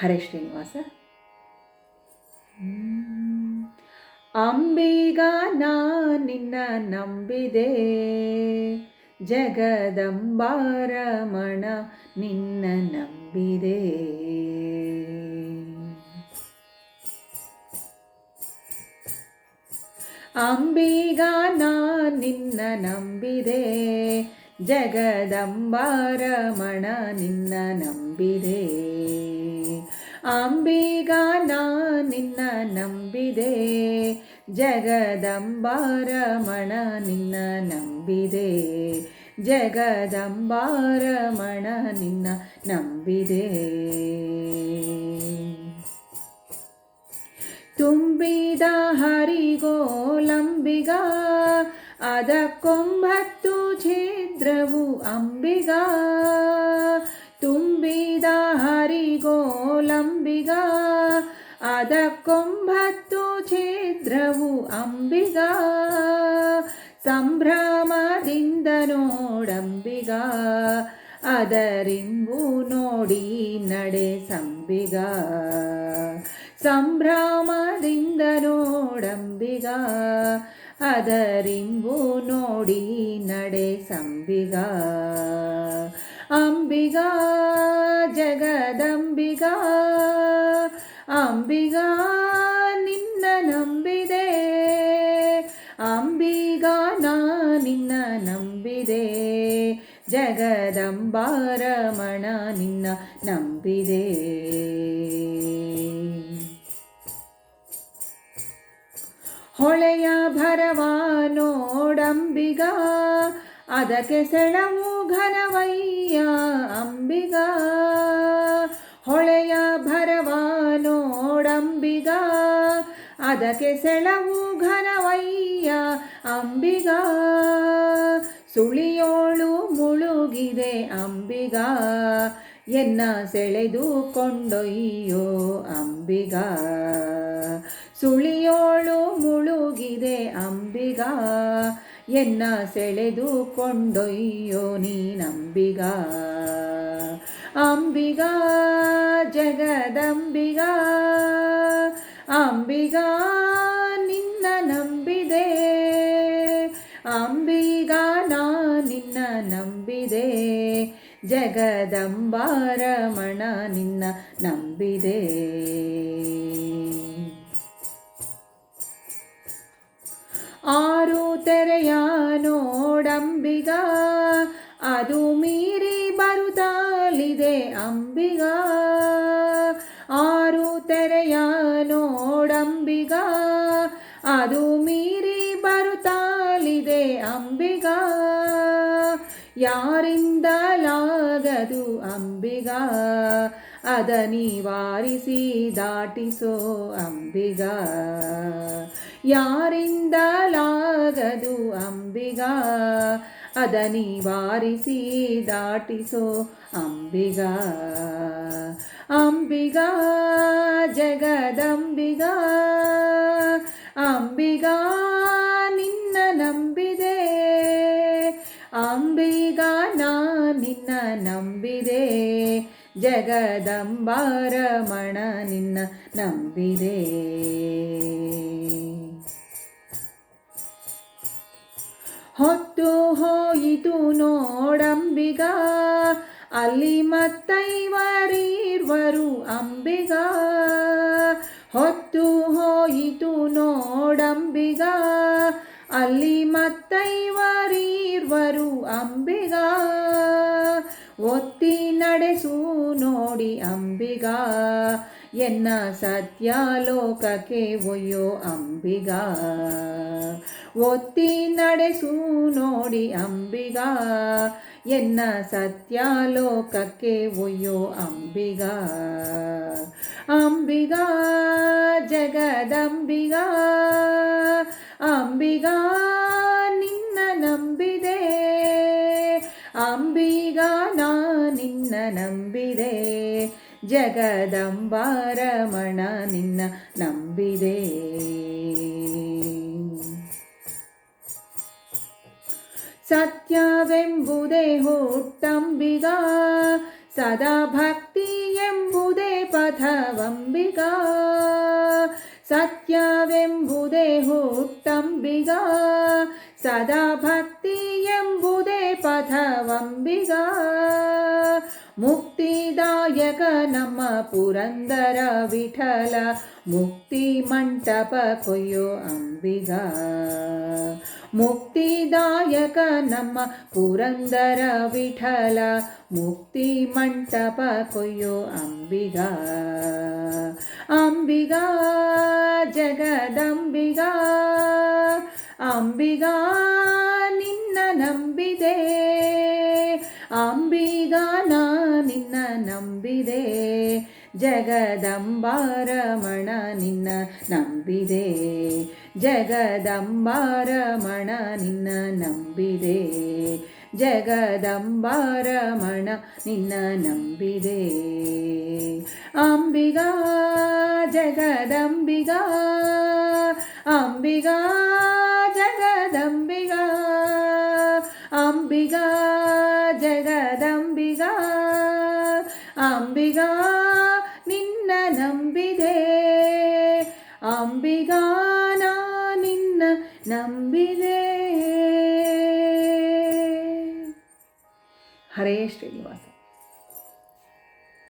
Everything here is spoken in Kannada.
ಹರೇ ಶ್ರೀನಿವಾಸ. ಅಂಬಿಗ ನಾ ನಿನ್ನ ನಂಬಿದೆ ಜಗದಂಬಾರಮಣ ನಿನ್ನ ನಂಬಿದೆ. ಅಂಬಿಗ ನಾ ನಿನ್ನ ನಂಬಿದೆ ಜಗದಂಬಾರಮಣ ನಿನ್ನ ನಂಬಿದೆ. ಅಂಬಿಗ ನಿನ್ನ ನಂಬಿದೆ. ಜಗದಂಬಾರಮಣ ನಿನ್ನ ನಂಬಿದೆ. ಜಗದಂಬಾರಮಣ ನಿನ್ನ ನಂಬಿದೆ. ತುಂಬಿದ ಹರಿಗೋಲಂಬಿಗ ಅದಕ್ಕೊಂಬತ್ತು ಛೇದ್ರವು ಅಂಬಿಗ, ತುಂಬಿದ ಹರಿಗೋಲಂಬಿಗ. ಅದಕ್ಕೊಂಬತ್ತು ಛೇದ್ರವು ಅಂಬಿಗ, ಸಂಭ್ರಮದಿಂದ ನೋಡಂಬಿಗ. ಅದರಿಂಬು ನೋಡಿ ನಡೆ ಸಂಬಿಗ, ಸಂಭ್ರಮದಿಂದ ನೋಡಂಬಿಗ. ಅದರಿಂಬು ನೋಡಿ ನಡೆ ಸಂಬಿಗ. ಅಂಬಿಗ, ಜಗದಂಬಿಗ. ಅಂಬಿಗ, ನಿನ್ನ ನಂಬಿದೆ. ಅಂಬಿಗ, ನಾ ನಿನ್ನ ನಂಬಿದೆ. ಜಗದಂಬಾರಮಣ ನಿನ್ನ ನಂಬಿದೆ. ಹೊಳೆಯ ಭರವ ನೋಡಂಬಿಗ ಅದಕ್ಕೆ ಸೆಳವು ಘನವಯ್ಯ ಅಂಬಿಗ. ಹೊಳೆಯ ಭರವ ನೋಡಂಬಿಗ ಅದಕ್ಕೆ ಸೆಳವು ಘನವಯ್ಯ ಅಂಬಿಗ. ಸುಳಿಯೋಳು ಮುಳುಗಿದೆ ಅಂಬಿಗ, ಎನ್ನ ಸೆಳೆದು ಕೊಂಡೊಯ್ಯೋ ಅಂಬಿಗ. ಸುಳಿಯೋಳು ಮುಳುಗಿದೆ ಅಂಬಿಗ, ಎನ್ನ ಸೆಳೆದು ಕೊಂಡೊಯ್ಯೋ ನೀನಂಬಿಗ. ಅಂಬಿಗ, ಜಗದಂಬಿಗ, ಅಂಬಿಗ ನಿನ್ನ ನಂಬಿದೆ. ಅಂಬಿಗ ನಿನ್ನ ನಂಬಿದೆ. ಜಗದಂಬಾರಮಣ ನಿನ್ನ ನಂಬಿದೆ. ಆರು ತೆರೆಯ ನೋಡಂಬಿಗ, ಅದು ಮೀರಿ ಬರುತ್ತಲಿದೆ ಅಂಬಿಗ. ಆರು ತೆರೆಯ ನೋಡಂಬಿಗ ಯಾರಿಂದಲಾಗದು ಅಂಬಿಗ? ಅದ ನಿವಾರಿಸಿ ದಾಟಿಸೋ ಅಂಬಿಗ. ಯಾರಿಂದಲಾಗದು ಅಂಬಿಗ? ಅದ ನಿವಾರಿಸಿ ದಾಟಿಸೋ ಅಂಬಿಗ. ಅಂಬಿಗ, ಜಗದಂಬಿಗ. ಅಂಬಿಗ ಅಂಬಿಗ ನಾ ನಿನ್ನ ನಂಬಿದೆ. ಜಗದಂಬಾರಮಣ ನಿನ್ನ ನಂಬಿದೆ. ಹೊತ್ತು ಹೋಯಿತು ನೋಡಂಬಿಗ. ಅಲ್ಲಿ ಮತ್ತೈವರೀರ್ವರು ಅಂಬಿಗ. ಹೊತ್ತು ಹೋಯಿತು ನೋಡಂಬಿಗ. ಅಲ್ಲಿ ಮತ್ತೈವರೀರ್ವರು ಅಂಬಿಗ. ಒತ್ತಿ ನಡೆಸು ನೋಡಿ ಅಂಬಿಗ. ಎನ್ನ ಸತ್ಯ ಲೋಕಕ್ಕೆ ಒಯ್ಯೋ ಅಂಬಿಗ. ಒತ್ತಿ ನಡೆಸು ನೋಡಿ ಅಂಬಿಗ. ಎನ್ನ ಸತ್ಯ ಲೋಕಕ್ಕೆ ಒಯ್ಯೋ ಅಂಬಿಗ. ಅಂಬಿಗ, ಜಗದಂಬಿಗ. ಅಂಬಿಗ ನಿನ್ನ ನಂಬಿದೆ. ಅಂಬಿಗ ನಾ ನಿನ್ನ ನಂಬಿದೆ. ಜಗದಂಬಾರಮಣ ನಿನ್ನ ನಂಬಿದೆ. ಸತ್ಯವೆಂಬುದೇ ಹುಟ್ಟಂಬಿಗ, ಸದಾ ಭಕ್ತಿ ಎಂಬುದೇ ಪಥವಂಬಿಗಾ. ಸತ್ಯವೆಂಬುದೇ ಹುಟ್ಟಂಬಿಗಾ ಸದಾ ಭಕ್ತಿ ಎಂಬುದೇ ಪಥವಂಬಿಗಾ ಮುಕ್ತಿದಾಯಕ ನಮ್ಮ ಪುರಂದರ ವಿಠಲ ಮುಕ್ತಿ ಮಂಟಪ ಕೊಯ್ಯೋ ಅಂಬಿಗ ಮುಕ್ತಿದಾಯಕ ನಮ್ಮ ಪುರಂದರ ವಿಠಲ ಮುಕ್ತಿ ಮಂಟಪ ಕೊಯ್ಯೋ ಅಂಬಿಗ ಅಂಬಿಗ ಜಗದಂಬಿಗ ಅಂಬಿಗ ನಿನ್ನ ನಂಬಿದೆ ಅಂಬಿಗ ನಿನ್ನ ನಂಬಿದೆ. ಜಗದಂಬಾರಮಣ ನಿನ್ನ ನಂಬಿದೆ. ಜಗದಂಬಾರಮಣ ನಿನ್ನ ನಂಬಿದೆ. ಜಗದಂಬಾರಮಣ ನಿನ್ನ ನಂಬಿದೆ. ಅಂಬಿಗಾ ಜಗದಂಬಿಗಾ ಅಂಬಿಗ ಅಂಬಿಗ ನಿನ್ನ ನಂಬಿದೆ. ಅಂಬಿಗಾನ ನಿನ್ನ ನಂಬಿದೆ. ಹರೇ ಶ್ರೀನಿವಾಸ.